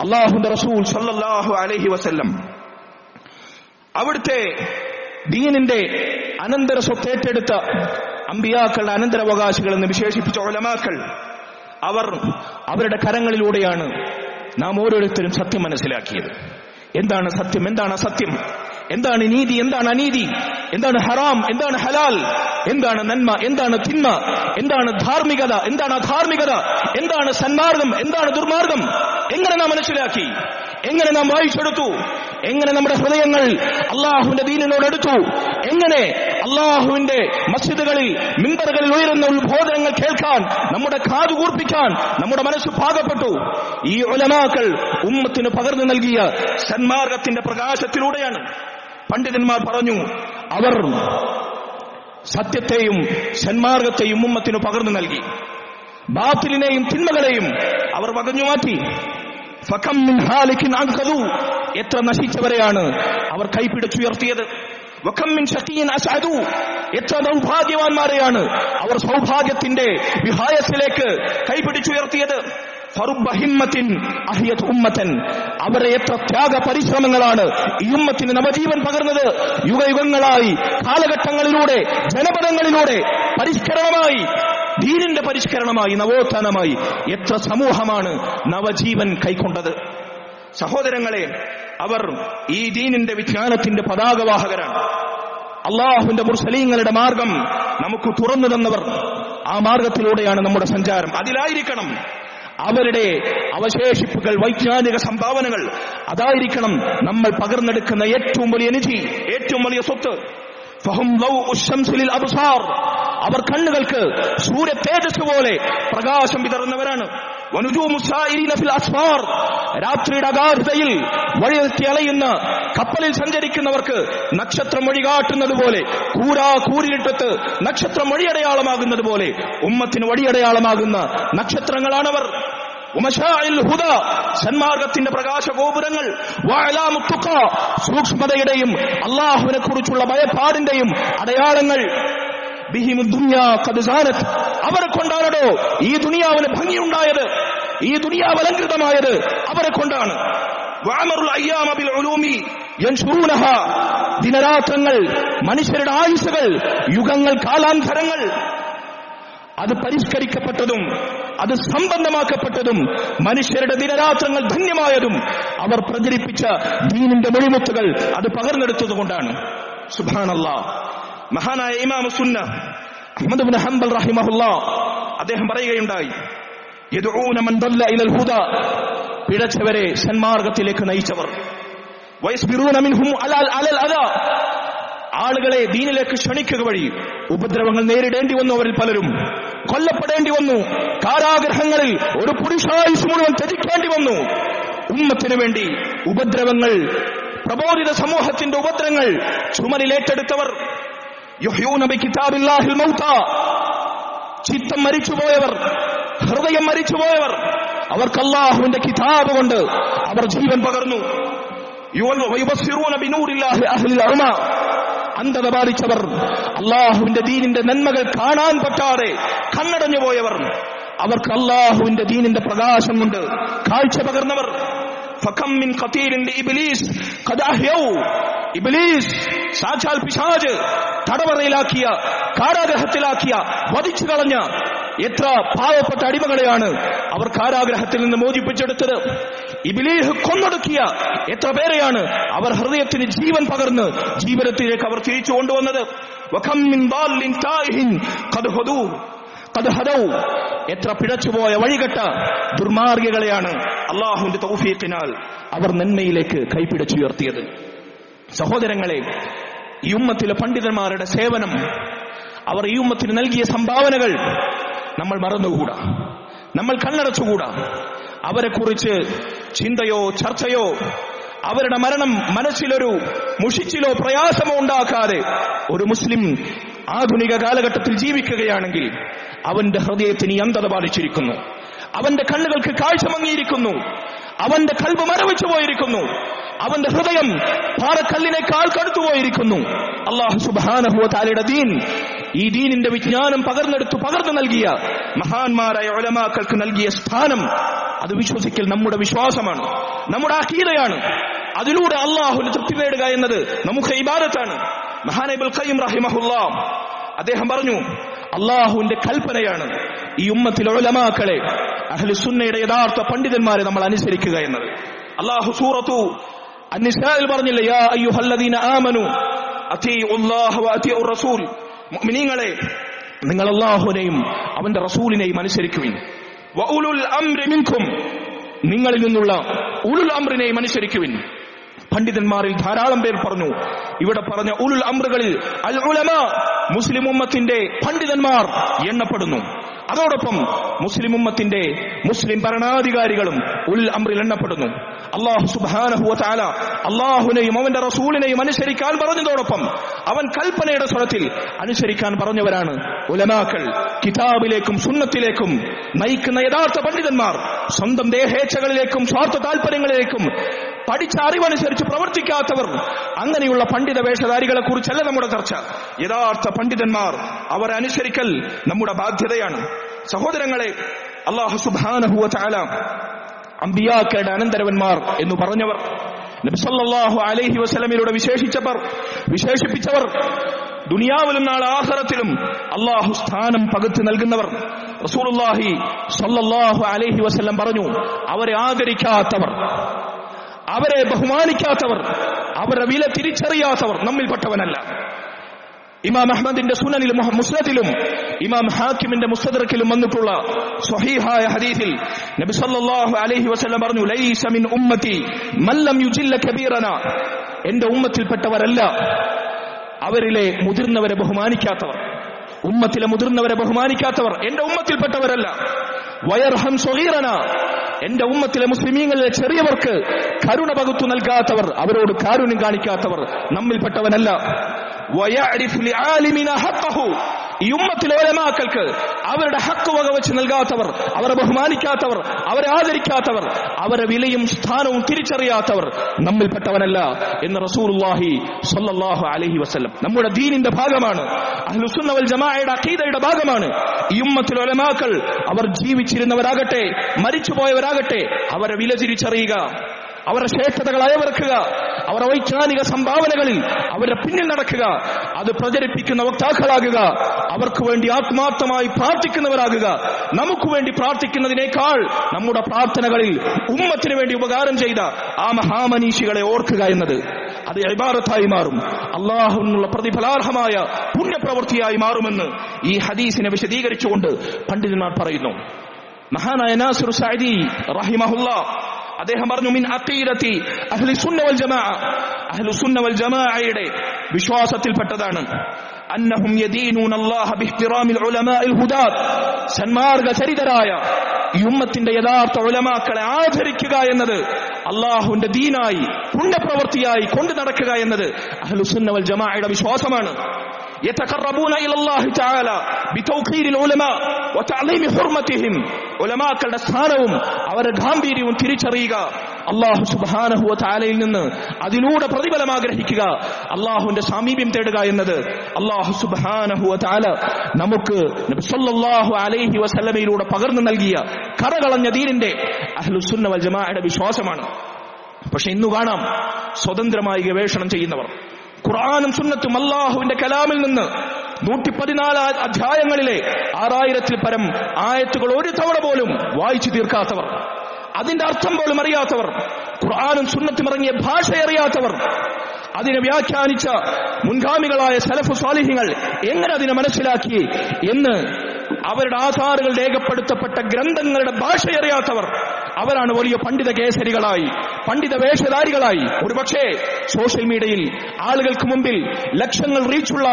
അള്ളാഹുന്റെ റസൂൽ സല്ലാഹു അലഹി വസല്ലം അവിടുത്തെ ദീനിന്റെ അനന്തര സ്വത്തേറ്റെടുത്ത അമ്പിയാക്കളുടെ അനന്തരാവകാശികൾ എന്ന് വിശേഷിപ്പിച്ച ഒലമാക്കൾ അവർ അവരുടെ കരങ്ങളിലൂടെയാണ് നാം ഓരോരുത്തരും സത്യം മനസ്സിലാക്കിയത്. എന്താണ് സത്യം? എന്താണ് അസത്യം? എന്താണ് നീതി? എന്താണ് അനീതി? എന്താണ് ഹറാം? എന്താണ് ഹലാൽ? എന്താണ് നന്മ? എന്താണ് തിന്മ? എന്താണ് ധാർമ്മികത? എന്താണ് അധാർമികത? എന്താണ് സന്മാർഗം? എന്താണ് ദുർമാർഗം? എങ്ങനെ നാം മനസ്സിലാക്കി? എങ്ങനെ നാം വായിച്ചെടുത്തു? എങ്ങനെ നമ്മുടെ ഹൃദയങ്ങൾ അള്ളാഹുവിന്റെ ദീനിനോട് എടുത്തു എങ്ങനെ അള്ളാഹുവിന്റെ മസ്ജിദുകളിൽ മിമ്പറുകളിൽ ഉയരുന്ന ഉത്ബോധനങ്ങൾ കേൾക്കാൻ നമ്മുടെ കാതു കൂർപ്പിക്കാൻ നമ്മുടെ മനസ്സ് പാകപ്പെട്ടു? ഈ ഉലമാക്കൾ ഉമ്മത്തിന് പകർന്നു നൽകിയ സന്മാർഗത്തിന്റെ പ്രകാശത്തിലൂടെയാണ്. പണ്ഡിതന്മാർ പറഞ്ഞു അവർ സത്യത്തെയും സന്മാർഗത്തെയും ഉമ്മത്തിന് പകർന്നു നൽകി. ബാത്തിലിനെയും തിന്മകളെയും അവർ വകഞ്ഞു മാറ്റി. എത്ര നശിച്ചവരെയാണ് അവർ അസ്അദു. എത്ര ദൗഭാഗ്യവാന്മാരെയാണ് അവർ സൗഭാഗ്യത്തിന്റെ വിഹായത്തിലേക്ക് കൈപിടിച്ചുയർത്തിയത്. അവരെ എത്ര ത്യാഗ പരിശ്രമങ്ങളാണ് ഈ ഉമ്മത്തിന് നവജീവൻ പകർന്നത്. യുഗയുഗങ്ങളായി കാലഘട്ടങ്ങളിലൂടെ ജനപദങ്ങളിലൂടെ പരിഷ്കരണമായി ദീനിന്റെ പരിഷ്കരണമായി നവോത്ഥാനമായി എത്ര സമൂഹമാണ് നവജീവൻ കൈക്കൊണ്ടത്. സഹോദരങ്ങളെ അവർ ഈ ദീനിന്റെ വിജ്ഞാനത്തിന്റെ പതാകവാഹകരാണ്. അള്ളാഹുവിന്റെ മുർസലീങ്ങളുടെ മാർഗം നമുക്ക് തുറന്നു തന്നവർ ആ മാർഗത്തിലൂടെയാണ് നമ്മുടെ സഞ്ചാരം. അതിലായിരിക്കണം അവരുടെ അവശേഷിപ്പുകൾ വൈജ്ഞാനിക സംഭാവനകൾ അതായിരിക്കണം നമ്മൾ പകർന്നെടുക്കുന്ന ഏറ്റവും വലിയ നിധി ഏറ്റവും വലിയ സ്വത്ത്. അവർ കണ്ണുകൾക്ക് സൂര്യ തേജസ് പോലെ പ്രകാശം വിതറുന്നവരാണ്. രാത്രിയുടെ അഗാധതയിൽ വഴിനിർത്തി അലയുന്ന കപ്പലിൽ സഞ്ചരിക്കുന്നവർക്ക് നക്ഷത്രം വഴികാട്ടുന്നത് പോലെ കൂരാ കൂരിലിട്ടത്ത് നക്ഷത്രം വഴിയടയാളമാകുന്നത് പോലെ ഉമ്മത്തിന് വഴിയടയാളമാകുന്ന നക്ഷത്രങ്ങളാണവർ. ഹുദ സന്മാർഗത്തിന്റെ പ്രകാശ ഗോപുരങ്ങൾ സൂക്ഷ്മതയുടെയും അള്ളാഹുവിനെ കുറിച്ചുള്ള ഭയപ്പാടിന്റെയും അടയാളങ്ങൾ. ബിഹിമു അവരെ കൊണ്ടാണോ ഈ ദുനിയാവിന് ഭംഗിയുണ്ടായത്? ഈ ദുനിയാവ് അലങ്കൃതമായത് അവരെ കൊണ്ടാണ്. ദിനരാത്രങ്ങൾ മനുഷ്യരുടെ ആയുസുകൾ യുഗങ്ങൾ കാലാന്തരങ്ങൾ. അത് പരിഷ്കരിക്കപ്പെട്ടതും അത് സംബന്ധമാക്കപ്പെട്ടതും മനുഷ്യരുടെ ദിനരാത്രങ്ങൾ ധന്യമായതും അവർ പ്രചരിപ്പിച്ച ദീനിന്റെ മൊഴിമുത്തുകൾ അത് പകർന്നെടുത്തതുകൊണ്ടാണ് സുബാനല്ലാ മഹാനായ ഇമാം സുന്ന അഹ്മദ് ബിൻ ഹംബൽ റഹിമഹുല്ല അദ്ദേഹം പറയുകയുണ്ടായി. പിഴച്ചവരെ സന്മാർഗത്തിലേക്ക് നയിച്ചവർ. ആളുകളെ ദീനിലേക്ക് ക്ഷണിക്കുക വഴി ഉപദ്രവങ്ങൾ നേരിടേണ്ടി വന്നു അവരിൽ പലരും കൊല്ലപ്പെടേണ്ടി വന്നു. കാരാഗ്രഹങ്ങളിൽ ഒരു പുരുഷായുസ് മുഴുവൻ ത്യജിക്കേണ്ടി വന്നു. ഉമ്മത്തിനു വേണ്ടി ഉപദ്രവങ്ങൾ പ്രബോധിത സമൂഹത്തിന്റെ ഉപദ്രവങ്ങൾ ചുമലിലേറ്റെടുത്തവർ കിതാബില്ലാഹിൽ ചിത്തം മരിച്ചുപോയവർ. ഹൃദയം മരിച്ചുപോയവർ. അവർക്ക് അള്ളാഹുവിന്റെ കിതാബ് കൊണ്ട് അവർ ജീവൻ പകർന്നു. അന്ധത ബാധിച്ചവർ അള്ളാഹുവിന്റെ ദീനിന്റെ നന്മകൾ കാണാൻ പറ്റാതെ കണ്ണടഞ്ഞു പോയവർ അവർക്ക് അള്ളാഹുവിന്റെ ദീനിന്റെ പ്രകാശം കൊണ്ട് കാഴ്ച പകർന്നവർ. ഇബ്ലീസ് സാക്ഷാൽ പിശാജ് തടവറയിലാക്കിയ കാരാഗ്രഹത്തിലാക്കിയ വധിച്ചു കളഞ്ഞ എത്ര പാവപ്പെട്ട അടിമകളെയാണ് അവർ കാരാഗ്രഹത്തിൽ നിന്ന് മോചിപ്പിച്ചെടുത്തത്. ഇബിലേഹ് കൊന്നൊടുക്കിയ എത്ര പേരെയാണ് അവർ ഹൃദയത്തിന് ജീവൻ പകർന്ന് ജീവിതത്തിലേക്ക് അവർ തിരിച്ചു കൊണ്ടുവന്നത്? എത്ര പിഴച്ചുപോയ വഴികെട്ട ദുർമാർഗികളെയാണ് അള്ളാഹുവിന്റെ തൗഫീഖിനാൽ അവർ നന്മയിലേക്ക് കൈപ്പിടിച്ചുയർത്തിയത് സഹോദരങ്ങളെ ഈ ഉമ്മത്തിലെ പണ്ഡിതന്മാരുടെ സേവനം അവർ ഈ ഉമ്മത്തിന് നൽകിയ സംഭാവനകൾ നമ്മൾ മറന്നുകൂടാ. നമ്മൾ കണ്ണടച്ചുകൂടാ. അവരെക്കുറിച്ച് ചിന്തയോ ചർച്ചയോ അവരുടെ മരണം മനസ്സിലൊരു മുഷിച്ചിലോ പ്രയാസമോ ഉണ്ടാക്കാതെ ഒരു മുസ്ലിം ആധുനിക കാലഘട്ടത്തിൽ ജീവിക്കുകയാണെങ്കിൽ അവന്റെ ഹൃദയത്തിന് അന്ധത ബാധിച്ചിരിക്കുന്നു. അവന്റെ കണ്ണുകൾക്ക് കാഴ്ച മങ്ങിയിരിക്കുന്നു. അവന്റെ കൽവ് മരവിച്ചു പോയിരിക്കുന്നു. അവന്റെ ഹൃദയം പാറക്കല്ലിനേക്കാൾ കടുത്തു പോയിരിക്കുന്നു അള്ളാഹു സുബാനഹുവ ദീൻ ഈ ദീനിന്റെ വിജ്ഞാനം പകർന്നെടുത്തു പകർന്നു നൽകിയ മഹാന്മാരായ ഒലമാക്കൾക്ക് നൽകിയ സ്ഥാനം അത് വിശ്വസിക്കൽ നമ്മുടെ വിശ്വാസമാണ് നമ്മുടെ അഖീദയാണ്. അതിലൂടെ അള്ളാഹുന് തൃപ്തി നേടുക എന്നത് നമുക്ക് ഇബാദത്താണ്. മഹാനബുൽ ഖൈം റഹിമഹുല്ല അദ്ദേഹം പറഞ്ഞു അള്ളാഹുവിന്റെ കൽപ്പനയാണ് ഈ ഉമ്മത്തിലെ ഒലമാക്കളെ അഹ്ലുസുന്നയുടെ യഥാർത്ഥ പണ്ഡിതന്മാരെ നമ്മൾ അനുസരിക്കുക എന്നത്. അള്ളാഹു സൂറത്തു അന്നിസായിൽ പറഞ്ഞില്ല യാ അയ്യുഹല്ലദീന ആമനു അതി റസൂൽ. മുഅ്മിനീങ്ങളെ നിങ്ങൾ അള്ളാഹുവിനെയും അവന്റെ റസൂലിനെയും അനുസരിക്കുവിൻ. വഉലുൽ അംരി നിങ്ങളിൽ നിന്നുള്ള ഉലുൽ അംറിനെയും അനുസരിക്കുവിൻ. പണ്ഡിതന്മാരിൽ ധാരാളം പേർ പറഞ്ഞു ഇവിടെ പറഞ്ഞ ഉലുൽ അമ്രുകളിൽ അൽ ഉലമ മുസ്ലിം ഉമ്മത്തിന്റെ പണ്ഡിതന്മാർ എണ്ണപ്പെടുന്നു. അതോടൊപ്പം മുസ്ലിം ഉമ്മത്തിന്റെ മുസ്ലിം ഭരണാധികാരികളും ഉൽ അമ്രിൽ എണ്ണപ്പെടുന്നു. അള്ളാഹു സുബാനഹുവ താല അള്ളാഹുനെയും അവന്റെ റസൂലിനെയും അനുസരിക്കാൻ പറഞ്ഞതോടൊപ്പം അവൻ കൽപ്പനയുടെ സ്വരത്തിൽ അനുസരിക്കാൻ പറഞ്ഞവരാണ് ഉലമാക്കൾ. കിതാബിലേക്കും സുന്നത്തിലേക്കും നയിക്കുന്ന യഥാർത്ഥ പണ്ഡിതന്മാർ സ്വന്തം ദേഹേച്ഛകളിലേക്കും സ്വാർത്ഥ താല്പര്യങ്ങളിലേക്കും പഠിച്ച അറിവനുസരിച്ച് പ്രവർത്തിക്കാത്തവർ അങ്ങനെയുള്ള പണ്ഡിത വേഷധാരികളെ കുറിച്ചല്ല നമ്മുടെ ചർച്ച. യഥാർത്ഥ പണ്ഡിതന്മാർ അവരെ അനുസരിക്കൽ നമ്മുടെ ബാധ്യതയാണ്. സഹോദരങ്ങളെ അള്ളാഹു സുബാനഹുവ ചാല അമ്പിയാക്കളുടെ അനന്തരവന്മാർ എന്ന് പറഞ്ഞവർ. നബിസല്ലാഹു അലൈഹി വസ്ലമിലൂടെ വിശേഷിച്ചവർ വിശേഷിപ്പിച്ചവർ ദുനിയാവിലും നാളെ ആഹ്റത്തിലും അള്ളാഹു സ്ഥാനം പകുത്തു നൽകുന്നവർ. റസൂലുള്ളാഹി സല്ലല്ലാഹു അലൈഹി വസല്ലം പറഞ്ഞു അവരെ ആദരിക്കാത്തവർ അവരെ ബഹുമാനിക്കാത്തവർ അവരെ വില തിരിച്ചറിയാത്തവർ നമ്മിൽപ്പെട്ടവനല്ല. ഇമാം അഹമ്മദിന്റെ സുനനിൽ മുസ്ലത്തിലും ഇമാം ഹാക്കിമിന്റെ മുസ്തദർക്കിലും വന്നിട്ടുള്ള സ്വഹീഹായ ഹദീസിൽ നബി സല്ലല്ലാഹു അലൈഹി വസല്ലം പറഞ്ഞു ലൈസ മിൻ ഉമ്മത്തി മല്ലം യുജില്ല കബീറന. എന്റെ ഉമ്മത്തിൽപ്പെട്ടവരല്ല അവരിലെ മുതിർന്നവരെ ബഹുമാനിക്കാത്തവർ. ഉമ്മത്തിലെ മുതിർന്നവരെ ബഹുമാനിക്കാത്തവർ എന്റെ ഉമ്മത്തിൽപ്പെട്ടവരല്ല. വയർഹം സ്വഹീറന. എന്റെ ഉമ്മത്തിലെ മുസ്ലിമീങ്ങളിലെ ചെറിയവർക്ക് കരുണ പകുത്തു നൽകാത്തവർ അവരോട് കാരുണ്യം കാണിക്കാത്തവർ നമ്മിൽപ്പെട്ടവനല്ല. ഈ ഉമ്മത്തിലെ അവരുടെ ഹക്ക് വകവെച്ച് നൽകാത്തവർ അവരെ ബഹുമാനിക്കാത്തവർ അവരെ ആദരിക്കാത്തവർ അവരെ വിലയും സ്ഥാനവും തിരിച്ചറിയാത്തവർ നമ്മിൽപ്പെട്ടവനല്ല എന്ന് റസൂലുള്ളാഹി സ്വല്ലല്ലാഹു അലൈഹി വസല്ലം. നമ്മുടെ ദീനിന്റെ ഭാഗമാണ് അഹ്ലുസുന്ന ജമാഅയുടെ അഖീദയുടെ ഭാഗമാണ്. ഈ ഉമ്മത്തിലെ അവർ ജീവിച്ചിരുന്നവരാകട്ടെ മരിച്ചുപോയവരാകട്ടെ അവരെ വില തിരിച്ചറിയുക അവരുടെ ശ്രേഷ്ഠതകൾ അയവിറക്കുക അവരുടെ വൈജ്ഞാനിക സംഭാവനകളിൽ അവരുടെ പിന്നിൽ നടക്കുക. അത് പ്രചരിപ്പിക്കുന്ന വക്താക്കളാകുക. അവർക്ക് വേണ്ടി ആത്മാർത്ഥമായി പ്രാർത്ഥിക്കുന്നവരാകുക. നമുക്ക് വേണ്ടി പ്രാർത്ഥിക്കുന്നതിനേക്കാൾ നമ്മുടെ പ്രാർത്ഥനകളിൽ ഉമ്മത്തിന് വേണ്ടി ഉപകാരം ചെയ്ത ആ മഹാമനീഷികളെ ഓർക്കുക എന്നത് അത് ഇബാറത്തായി മാറും. അള്ളാഹുനുള്ള പ്രതിഫലാർഹമായ പുണ്യപ്രവൃത്തിയായി മാറുമെന്ന് ഈ ഹദീസിനെ വിശദീകരിച്ചുകൊണ്ട് പണ്ഡിതന്മാർ പറയുന്നു. മഹാനായ നാസുർ സഅദി റഹിമഹുല്ല അദ്ദേഹം പറഞ്ഞു മിൻ അഖീദത്തി അഹ്ലി സുന്ന വൽ ജമാഅ അഹ്ലു സുന്ന വൽ ജമാഅയുടെ വിശ്വാസത്തിൽപ്പെട്ടതാണ് അന്നഹും യദീനൂന അല്ലാഹ ബിഹ്തിറാമിൽ ഉലമാഇൽ ഹുദാത്ത് സന്മാർഗ ചരിതരായ ഈ ഉമ്മത്തിന്റെ യഥാർത്ഥ ഉലമാക്കളെ ആചരിക്കുക എന്നത് അള്ളാഹുവിന്റെ ദീനായി പുണ്യപ്രവൃത്തിയായി കൊണ്ടു നടക്കുക എന്നത് അഹ്ലു സുന്ന വൽ ജമാഅയുടെ വിശ്വാസമാണ് يتقربون إلى الله تعالى بتوقير العلماء وتعليم حرمتهم ഉലമാക്കളുടെ സ്ഥാനവും അവരുടെ ഗാംഭീര്യവും തിരിച്ചറിയുക. അള്ളാഹു സുബാനഹുവ താലയിൽ നിന്ന് അതിലൂടെ പ്രതിഫലം ആഗ്രഹിക്കുക. അള്ളാഹുവിന്റെ സാമീപ്യം തേടുക എന്നത് അള്ളാഹു സുബാനഹുവ താല നമുക്ക് അലൈഹി വസല്ലമയിലൂടെ പകർന്നു നൽകിയ കറകളഞ്ഞ ദീനിന്റെ അഹ്ലുസുന്ന ജമാഅയുടെ വിശ്വാസമാണ്. പക്ഷെ ഇന്നു കാണാം സ്വതന്ത്രമായി ഗവേഷണം ചെയ്യുന്നവർ. ഖുർആാനും സുന്നത്തും അള്ളാഹുവിന്റെ കലാമിൽ നിന്ന് നൂറ്റി പതിനാല് അധ്യായങ്ങളിലെ ആറായിരത്തിൽ പരം ആയത്തുകൾ ഒരു തവണ പോലും വായിച്ചു തീർക്കാത്തവർ. അതിന്റെ അർത്ഥം പോലും അറിയാത്തവർ. ഖുർആാനും സുന്നത്തും ഇറങ്ങിയ ഭാഷ അറിയാത്തവർ. അതിനെ വ്യാഖ്യാനിച്ച മുൻഗാമികളായ സലഫു സ്വാലിഹ്യങ്ങൾ എങ്ങനെ അതിനെ മനസ്സിലാക്കി എന്ന് അവരുടെ ആധാറുകൾ രേഖപ്പെടുത്തപ്പെട്ട ഗ്രന്ഥങ്ങളുടെ ഭാഷ അറിയാത്തവർ. അവരാണ് വലിയ പണ്ഡിത കേസരികളായി പണ്ഡിത വേഷധാരികളായി. ഒരുപക്ഷെ സോഷ്യൽ മീഡിയയിൽ ആളുകൾക്ക് മുമ്പിൽ ലക്ഷങ്ങൾ റീച്ചുള്ള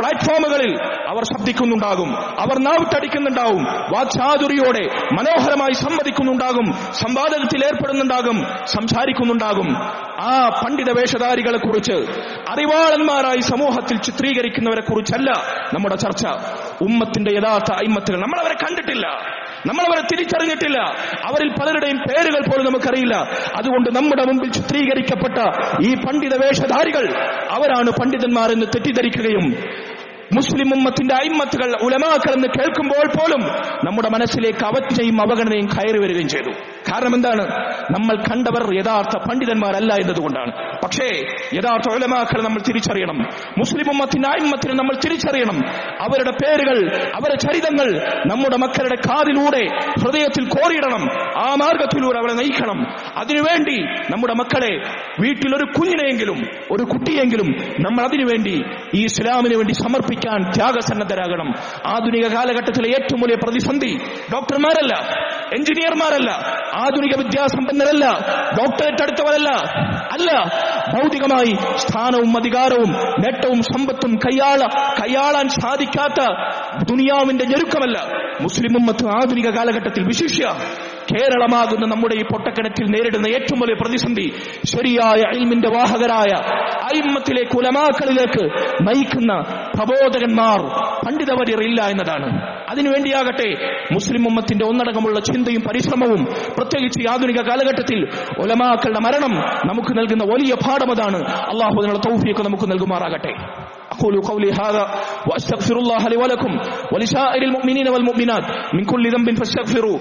പ്ലാറ്റ്ഫോമുകളിൽ അവർ ശബ്ദിക്കുന്നുണ്ടാകും. അവർ നാവിട്ടടിക്കുന്നുണ്ടാവും. വാക്ചാതുരിയോടെ മനോഹരമായി സംവദിക്കുന്നുണ്ടാകും. സംവാദത്തിൽ ഏർപ്പെടുന്നുണ്ടാകും. സംസാരിക്കുന്നുണ്ടാകും. ആ പണ്ഡിത വേഷധാരികളെ കുറിച്ച് അറിവാളന്മാരായി സമൂഹത്തിൽ ചിത്രീകരിക്കുന്നവരെ കുറിച്ചല്ല നമ്മുടെ ചർച്ച. ഉമ്മത്തിന്റെ യഥാർത്ഥ അയിമത്തിൽ നമ്മൾ അവരെ കണ്ടിട്ടില്ല. നമ്മൾ അവരെ തിരിച്ചറിഞ്ഞിട്ടില്ല. അവരിൽ പലരുടെയും പേരുകൾ പോലും നമുക്കറിയില്ല. അതുകൊണ്ട് നമ്മുടെ മുമ്പിൽ ചിത്രീകരിക്കപ്പെട്ട ഈ പണ്ഡിത വേഷധാരികൾ അവരാണ് പണ്ഡിതന്മാരെന്ന് തെറ്റിദ്ധരിക്കുകയും മുസ്ലിം ഉമ്മത്തിന്റെ അയിമത്തുകൾ ഉലമാക്കൾ എന്ന് കേൾക്കുമ്പോൾ പോലും നമ്മുടെ മനസ്സിലേക്ക് അവജ്ഞയും അവഗണനയും കയറി വരികയും ചെയ്തു. കാരണം എന്താണ്? നമ്മൾ കണ്ടവർ യഥാർത്ഥ പണ്ഡിതന്മാരല്ല എന്നതുകൊണ്ടാണ്. പക്ഷേ യഥാർത്ഥ ഒലമാക്കളെ നമ്മൾ തിരിച്ചറിയണം. മുസ്ലിം ഉമ്മത്തിന് അയ്മത്തിനെ നമ്മൾ തിരിച്ചറിയണം. അവരുടെ പേരുകൾ അവരുടെ ചരിതങ്ങൾ നമ്മുടെ മക്കളുടെ കാതിലൂടെ ഹൃദയത്തിൽ കോറിയിടണം ആ മാർഗത്തിലൂടെ അവരെ നയിക്കണം. അതിനുവേണ്ടി നമ്മുടെ മക്കളെ വീട്ടിൽ ഒരു കുഞ്ഞിനെയെങ്കിലും ഒരു കുട്ടിയെങ്കിലും നമ്മൾ അതിനുവേണ്ടി ഈ ഇസ്ലാമിന് വേണ്ടി സമർപ്പിക്കാൻ ത്യാഗസന്നദ്ധരാകണം. ആധുനിക കാലഘട്ടത്തിലെ ഏറ്റവും വലിയ പ്രതിസന്ധി ഡോക്ടർമാരല്ല എഞ്ചിനീയർമാരല്ല ആധുനിക വിദ്യാസമ്പന്നരല്ല ഡോക്ടറേറ്റ് അടുത്തവരല്ല അല്ല ഭൗതികമായി സ്ഥാനവും അധികാരവും നേട്ടവും സമ്പത്തും കയ്യാള കയ്യാളാൻ സാധിക്കാത്ത ദുനിയാവിന്റെ ഞെരുക്കമല്ല. മുസ്ലിം ഉമ്മത്ത് ആധുനിക കാലഘട്ടത്തിൽ വിശിഷ്യ കേരളമാകുന്ന നമ്മുടെ ഈ പൊട്ടക്കിണറ്റിൽ നേരിടുന്ന ഏറ്റവും വലിയ പ്രതിസന്ധി ശരിയായ അയിമിന്റെ വാഹകരായ അയിമത്തിലേക്ക് ഉലമാക്കളിലേക്ക് നയിക്കുന്ന പ്രബോധകന്മാർ പണ്ഡിതവര്യറില്ല എന്നതാണ്. അതിനുവേണ്ടിയാകട്ടെ മുസ്ലിം ഉമ്മത്തിന്റെ ഒന്നടങ്കമുള്ള ചിന്തയും പരിശ്രമവും പ്രത്യേകിച്ച് ഈ ആധുനിക കാലഘട്ടത്തിൽ ഒലമാക്കളുടെ മരണം നമുക്ക് നൽകുന്ന വലിയ പാഠം അതാണ് അള്ളാഹു അതിനുള്ള തൗഫീഖ് നമുക്ക് നൽകുമാറാകട്ടെ أقول قولي هذا وأستغفر الله لي ولكم ولسائر المؤمنين والمؤمنات من كل ذنب فاستغفروا